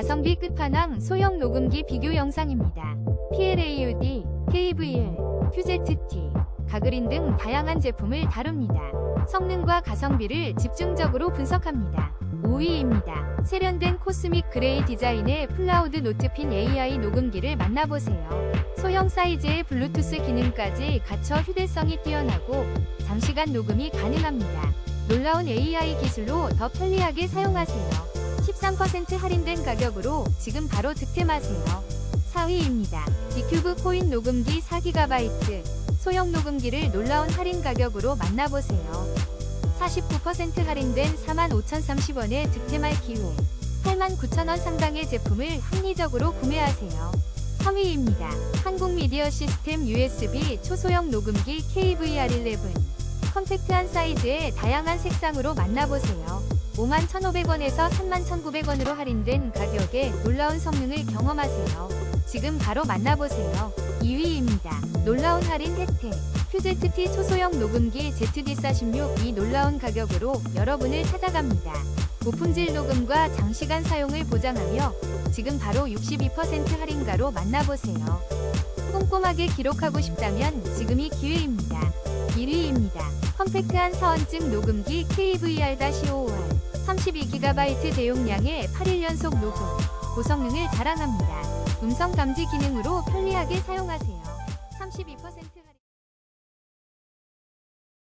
가성비 끝판왕 소형 녹음기 비교 영상입니다. PLAUD, KVL, QZT, 가그린 등 다양한 제품을 다룹니다. 성능과 가성비를 집중적으로 분석합니다. 5위입니다. 세련된 코스믹 그레이 디자인의 플라우드 노트핀 AI 녹음기를 만나보세요. 소형 사이즈의 블루투스 기능까지 갖춰 휴대성이 뛰어나고 장시간 녹음이 가능합니다. 놀라운 AI 기술로 더 편리하게 사용하세요. 13% 할인된 가격으로 지금 바로 득템하세요. 4위입니다. 디큐브 코인 녹음기 4GB 소형 녹음기를 놀라운 할인 가격으로 만나보세요. 49% 할인된 45,030원에 득템할 기회. 89,000원 상당의 제품을 합리적으로 구매하세요. 3위입니다. 한국 미디어 시스템 USB 초소형 녹음기 KVR11. 컴팩트한 사이즈의 다양한 색상으로 만나보세요. 51,500원에서 31,900원으로 할인된 가격에 놀라운 성능을 경험하세요. 지금 바로 만나보세요. 2위입니다. 놀라운 할인 혜택. QZT 초소형 녹음기 ZD46 이 놀라운 가격으로 여러분을 찾아갑니다. 고품질 녹음과 장시간 사용을 보장하며 지금 바로 62% 할인가로 만나보세요. 꼼꼼하게 기록하고 싶다면 지금이 기회입니다. 1위입니다. 컴팩트한 사원증 녹음기 KVR-5R 32GB 대용량의 8일 연속 녹음 고성능을 자랑합니다. 음성 감지 기능으로 편리하게 사용하세요. 32% 할인